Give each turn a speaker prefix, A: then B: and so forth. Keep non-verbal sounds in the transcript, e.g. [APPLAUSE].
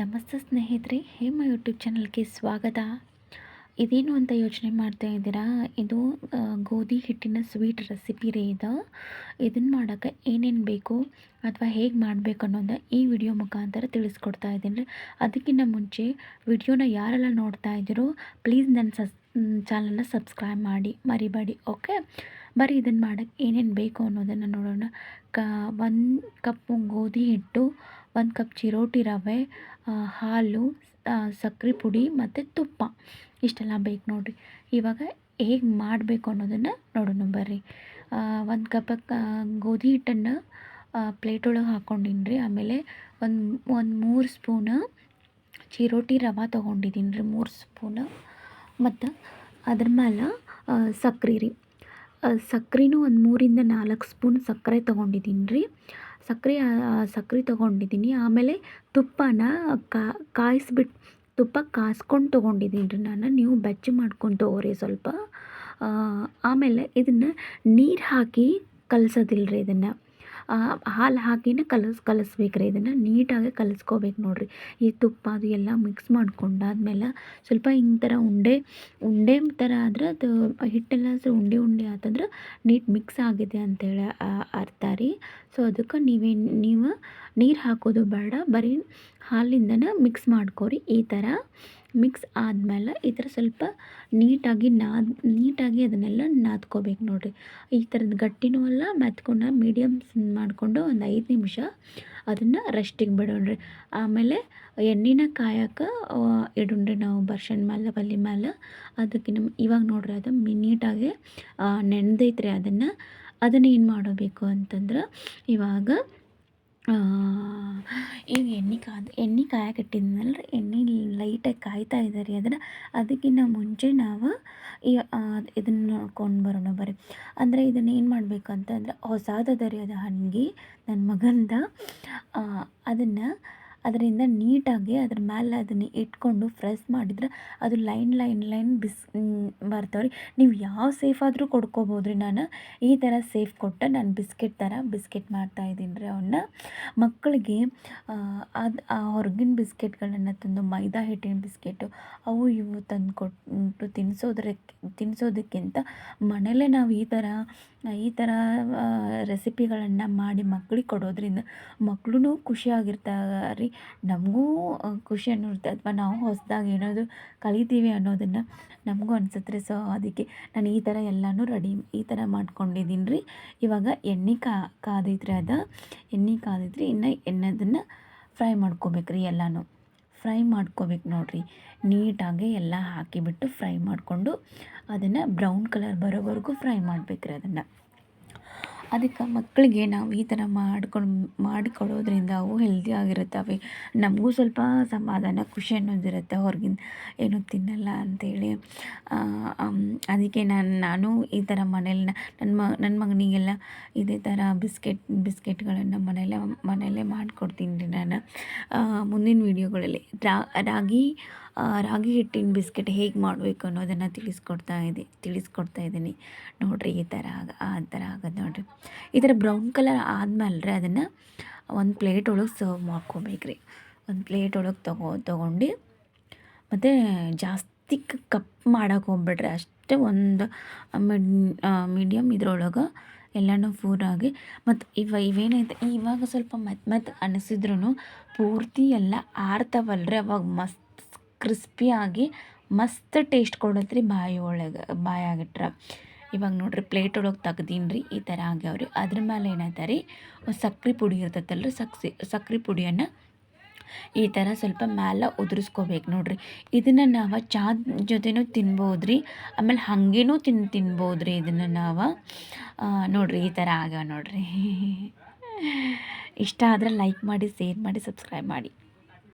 A: ನಮಸ್ತೆ ಸ್ನೇಹಿತರೆ, ಹೇಮ ಯೂಟ್ಯೂಬ್ ಚಾನಲ್ಗೆ ಸ್ವಾಗತ. ಇದೇನು ಅಂತ ಯೋಚನೆ ಮಾಡ್ತಾ ಇದ್ದೀರಾ? ಇದು ಗೋಧಿ ಹಿಟ್ಟಿನ ಸ್ವೀಟ್ ರೆಸಿಪಿ ರೀ ಇದು. ಇದನ್ನು ಮಾಡೋಕ್ಕೆ ಏನೇನು ಬೇಕು, ಅಥವಾ ಹೇಗೆ ಮಾಡಬೇಕು ಅನ್ನೋದು ಈ ವಿಡಿಯೋ ಮುಖಾಂತರ ತಿಳಿಸ್ಕೊಡ್ತಾ ಇದ್ದೀನಿ ರೀ. ಅದಕ್ಕಿಂತ ಮುಂಚೆ, ವಿಡಿಯೋನ ಯಾರೆಲ್ಲ ನೋಡ್ತಾ ಇದ್ದೀರೋ, ಪ್ಲೀಸ್ ನನ್ನ ಸಸ್ ಚಾನಲ್ನ ಸಬ್ಸ್ಕ್ರೈಬ್ ಮಾಡಿ, ಮರಿಬೇಡಿ, ಓಕೆ? ಬರೀ ಇದನ್ನು ಮಾಡೋಕ್ಕೆ ಏನೇನು ಬೇಕು ಅನ್ನೋದನ್ನು ನೋಡೋಣ. ಕ, ಒಂದು ಕಪ್ಪು ಗೋಧಿ ಹಿಟ್ಟು, ಒಂದು ಕಪ್ ಚಿರೋಟಿ ರವೆ ಹಾಲು ಸಕ್ಕರೆ ಪುಡಿ ಮತ್ತು ತುಪ್ಪ. ಇಷ್ಟೆಲ್ಲ ಬೇಕು ನೋಡಿರಿ. ಇವಾಗ ಹೇಗೆ ಮಾಡಬೇಕು ಅನ್ನೋದನ್ನು ನೋಡೋಣ ಬರ್ರಿ. ಒಂದು ಕಪ್ ಗೋಧಿ ಹಿಟ್ಟನ್ನು ಪ್ಲೇಟ್ ಒಳಗೆ ಹಾಕ್ಕೊಂಡಿನಿ ರೀ ಆಮೇಲೆ ಒಂದು ಒಂದು ಮೂರು ಸ್ಪೂನ ಚಿರೋಟಿ ರವೆ ತೊಗೊಂಡಿದ್ದೀನಿ ರೀ ಮೂರು ಸ್ಪೂನ ಮತ್ತು ಅದ್ರ ಮೇಲೆ ಸಕ್ರೆ ರೀ. ಸಕ್ರೆನೂ ಒಂದು ಮೂರಿಂದ ನಾಲ್ಕು ಸ್ಪೂನ್ ಸಕ್ಕರೆ ತೊಗೊಂಡಿದ್ದೀನಿ ರೀ. ಸಕ್ಕರೆ ಸಕ್ಕರೆ ತೊಗೊಂಡಿದ್ದೀನಿ ಆಮೇಲೆ ತುಪ್ಪನ ಕಾಯಿಸ್ಬಿಟ್ಟು ತುಪ್ಪ ಕಾಸ್ಕೊಂಡು ತೊಗೊಂಡಿದ್ದೀನಿ ರೀ ನಾನು. ನೀವು ಬೆಚ್ಚ ಮಾಡ್ಕೊಂಡು ತಗೋರಿ ಸ್ವಲ್ಪ. ಆಮೇಲೆ ಇದನ್ನು ನೀರು ಹಾಕಿ ಕಲಸೋದಿಲ್ಲ ರೀ ಇದನ್ನು. ಹಾಲು ಹಾಕಿನೇ ಕಲಸ್ ಕಲಸ್ಬೇಕು ರೀ ಇದನ್ನು ನೀಟಾಗಿ ಕಲಿಸ್ಕೋಬೇಕು ನೋಡಿರಿ. ಈ ತುಪ್ಪ ಅದು ಎಲ್ಲ ಮಿಕ್ಸ್ ಮಾಡ್ಕೊಂಡಾದ್ಮೇಲೆ ಸ್ವಲ್ಪ ಹಿಂಗೆ ಥರ ಉಂಡೆ ಉಂಡೆ ಥರ ಆದ್ರೆ ಅದು ಹಿಟ್ಟೆಲ್ಲ ಉಂಡೆ ಉಂಡೆ ಆತಂದ್ರೆ ನೀಟ್ ಮಿಕ್ಸ್ ಆಗಿದೆ ಅಂತೇಳಿ ಅರ್ಥ ರೀ. ಸೊ ಅದಕ್ಕೆ ನೀವೇನು ನೀವು ನೀರು ಹಾಕೋದು ಬೇಡ. ಬರೀ ಹಾಲಿಂದನೇ ಮಿಕ್ಸ್ ಮಾಡ್ಕೊರಿ ಈ ಥರ ಮಿಕ್ಸ್ ಆದಮೇಲೆ ಈ ಥರ ಸ್ವಲ್ಪ ನೀಟಾಗಿ ನಾದ್, ನೀಟಾಗಿ ಅದನ್ನೆಲ್ಲ ನಾದ್ಕೋಬೇಕು ನೋಡಿರಿ. ಈ ಥರದ ಗಟ್ಟಿನೂ ಅಲ್ಲ ಮೆತ್ಕೊಂಡು ಮೀಡಿಯಮ್ ಮಾಡಿಕೊಂಡು ಒಂದು ಐದು ನಿಮಿಷ ಅದನ್ನು ರೆಸ್ಟಿಗೆ ಬಿಡೋಣ್ರಿ. ಆಮೇಲೆ ಎಣ್ಣೆನ ಕಾಯಕ್ಕೆ ಇಡೋಣ್ರಿ ನಾವು ಬರ್ಷನ್ ಮೇಲೆ ಒಲೆ ಮೇಲೆ ಅದಕ್ಕೆ ನಮ್ಮ ಇವಾಗ ನೋಡ್ರಿ ಅದು ಮಿ ನೀಟಾಗಿ ನೆನೆದೈತ್ರಿ ಅದನ್ನು. ಅದನ್ನು ಏನು ಮಾಡಬೇಕು ಅಂತಂದ್ರೆ ಇವಾಗ ಈಗ ಎಣ್ಣೆ ಕಾದ ಎಣ್ಣೆ ಕಾಯಕಟ್ಟಿದ್ನಲ್ಲ ರೀ, ಎಣ್ಣೆ ಲೈಟಾಗಿ ಕಾಯ್ತಾ ಇದೆ ರೀ ಅದನ್ನು. ಅದಕ್ಕಿಂತ ಮುಂಚೆ ನಾವು ಈ ಇದನ್ನು ನೋಡ್ಕೊಂಡು ಬರೋಣ ಬರ್ರಿ. ಅಂದರೆ ಇದನ್ನು ಏನು ಮಾಡಬೇಕು ಅಂತಂದ್ರೆ ಹೊಸಾದದ ರೀ ಅದು ಹಂಗೆ ನನ್ನ ಮಗಂದ. ಅದನ್ನು ಅದರಿಂದ ನೀಟಾಗಿ ಅದ್ರ ಮೇಲೆ ಅದನ್ನು ಇಟ್ಕೊಂಡು ಫ್ರೆಸ್ ಮಾಡಿದ್ರೆ ಅದು ಲೈನ್ ಲೈನ್ ಲೈನ್ ಬಿಸ್ ಬರ್ತಾವೆ ನೀವು ಯಾವ ಸೇಫ್ ಆದರೂ ಕೊಡ್ಕೋಬೋದು ರೀ ನಾನು. ಈ ಥರ ಸೇಫ್ ಕೊಟ್ಟು ನಾನು ಬಿಸ್ಕೆಟ್ ಥರ ಬಿಸ್ಕೆಟ್ ಮಾಡ್ತಾ ಇದ್ದೀನಿ ರೀ ಅವನ್ನ ಮಕ್ಕಳಿಗೆ ಅದು, ಆ ಹೊರಗಿನ ಬಿಸ್ಕೆಟ್ಗಳನ್ನು ತಂದು ಮೈದಾ ಹಿಟ್ಟಿನ ಬಿಸ್ಕೆಟು, ಅವು ಇವು ತಂದು ಕೊಟ್ಟು ತಿನ್ನಿಸೋದ್ರ ತಿನ್ನಿಸೋದಕ್ಕಿಂತ ಮನೇಲೇ ನಾವು ಈ ಥರ ಈ ಥರ ರೆಸಿಪಿಗಳನ್ನು ಮಾಡಿ ಮಕ್ಳಿಗೆ ಕೊಡೋದ್ರಿಂದ ಮಕ್ಕಳೂ ಖುಷಿಯಾಗಿರ್ತಾರೆ. ರೀ ನಮಗೂ ಖುಷಿ ಅನ್ನಿರುತ್ತೆ ಅಥವಾ ನಾವು ಹೊಸದಾಗಿ ಏನಾದರೂ ಕಲಿತೀವಿ ಅನ್ನೋದನ್ನು ನಮಗೂ ಅನ್ಸುತ್ತೆ ಸೊ ಅದಕ್ಕೆ ನಾನು ಈ ಥರ ಎಲ್ಲನೂ ರೆಡಿ ಈ ಥರ ಮಾಡ್ಕೊಂಡಿದ್ದೀನಿ ರೀ. ಇವಾಗ ಎಣ್ಣೆ ಕಾ, ಕಾದೈತ್ರಿ ಅದು. ಎಣ್ಣೆ ಕಾದೈತ್ರಿ. ಇನ್ನು ಎಣ್ಣೆದನ್ನು ಫ್ರೈ ಮಾಡ್ಕೋಬೇಕು ರೀ ಎಲ್ಲನೂ. ಫ್ರೈ ಮಾಡ್ಕೋಬೇಕು ನೋಡಿರಿ. ನೀಟಾಗಿ ಎಲ್ಲ ಹಾಕಿಬಿಟ್ಟು ಫ್ರೈ ಮಾಡಿಕೊಂಡು ಅದನ್ನು ಬ್ರೌನ್ ಕಲರ್ ಬರೋವರೆಗೂ ಫ್ರೈ ಮಾಡಬೇಕ್ರಿ ಅದನ್ನು. ಅದಕ್ಕೆ ಮಕ್ಕಳಿಗೆ ನಾವು ಈ ಥರ ಮಾಡ್ಕೊಂಡು ಮಾಡಿಕೊಡೋದ್ರಿಂದ ಅವು ಹೆಲ್ದಿ ಆಗಿರುತ್ತವೆ. ನಮಗೂ ಸ್ವಲ್ಪ ಸಮಾಧಾನ, ಖುಷಿ ಅನ್ನೋದಿರುತ್ತೆ ಹೊರಗಿನ ಏನು ತಿನ್ನಲ್ಲ ಅಂಥೇಳಿ ಅದಕ್ಕೆ ನಾನು ನಾನು ಈ ಥರ ಮನೇಲಿ ನನ್ನ ಮ ನನ್ನ ಮಗನಿಗೆಲ್ಲ ಇದೇ ಥರ ಬಿಸ್ಕೆಟ್, ಬಿಸ್ಕೆಟ್ಗಳನ್ನು ಮನೆಯಲ್ಲೇ ಮನೆಯಲ್ಲೇ ಮಾಡಿಕೊಡ್ತೀನಿ ರೀ ನಾನು. ಮುಂದಿನ ವೀಡಿಯೋಗಳಲ್ಲಿ ರಾಗಿ ರಾಗಿ ಹಿಟ್ಟಿನ ಬಿಸ್ಕೆಟ್ ಹೇಗೆ ಮಾಡಬೇಕು ಅನ್ನೋದನ್ನು ತಿಳಿಸ್ಕೊಡ್ತಾ ಇದೆ, ತಿಳಿಸ್ಕೊಡ್ತಾ ಇದ್ದೀನಿ. ನೋಡಿರಿ ಈ ಥರ ಆಗ, ಆ ಥರ ಆಗೋದು ನೋಡಿರಿ. ಈ ಥರ ಬ್ರೌನ್ ಕಲರ್ ಆದ್ಮೇಲೆ ಅದನ್ನು ಒಂದು ಪ್ಲೇಟ್ ಒಳಗೆ ಸರ್ವ್ ಮಾಡ್ಕೋಬೇಕು ರೀ ಒಂದು ಪ್ಲೇಟ್ ಒಳಗೆ ತಗೋ, ತೊಗೊಂಡು ಮತ್ತು ಜಾಸ್ತಿ ಕಪ್ ಮಾಡೋಕೆ ಹೋಗ್ಬಿಡ್ರಿ. ಅಷ್ಟೇ ಒಂದು ಮೀಡಿಯಮ್ ಇದ್ರೊಳಗೆ ಎಲ್ಲನೂ ಪೂರಾಗಿ ಮತ್ತು ಇವ, ಇವೇನೈತೆ, ಇವಾಗ ಸ್ವಲ್ಪ ಮತ್ತೆ ಮತ್ತೆ ಅನಿಸಿದ್ರು ಪೂರ್ತಿ ಎಲ್ಲ ಆರ್ತವಲ್ರಿ. ಅವಾಗ ಮಸ್ತ್ ಕ್ರಿಸ್ಪಿಯಾಗಿ ಮಸ್ತ್ ಟೇಸ್ಟ್ ಕೊಡತ್ತೆ ರೀ ಬಾಯಿ ಒಳಗೆ ಬಾಯಾಗಿಟ್ರೆ ಇವಾಗ ನೋಡ್ರಿ ಪ್ಲೇಟ್ ಒಳಗೆ ತೆಗ್ದೀನಿ ರೀ, ಈ ಥರ ಆಗ್ಯಾವ್ರಿ. ಅದ್ರ ಮೇಲೆ ಏನೈತೆ ರೀ ಸಕ್ರೆ ಪುಡಿ ಇರ್ತೈತಲ್ಲ ರೀ ಸಕ್ಸಿ, ಸಕ್ರೆ ಪುಡಿಯನ್ನು ಈ ಥರ ಸ್ವಲ್ಪ ಮೇಲೆ ಉದುರಿಸ್ಕೋಬೇಕು ನೋಡ್ರಿ. ಇದನ್ನು ನಾವು ಚಾ ಜೊತೆನೂ ತಿನ್ಬೋದು ರೀ, ಆಮೇಲೆ ಹಾಗೇನೂ ತಿನ್, ತಿನ್ಬೋದು ರೀ ಇದನ್ನು ನಾವು. ನೋಡ್ರಿ ಈ ಥರ ಆಗ್ಯಾವ ನೋಡ್ರಿ. [LAUGHS] ಇಷ್ಟ ಆದರೆ ಲೈಕ್ ಮಾಡಿ ಶೇರ್ ಮಾಡಿ ಸಬ್ಸ್ಕ್ರೈಬ್ ಮಾಡಿ.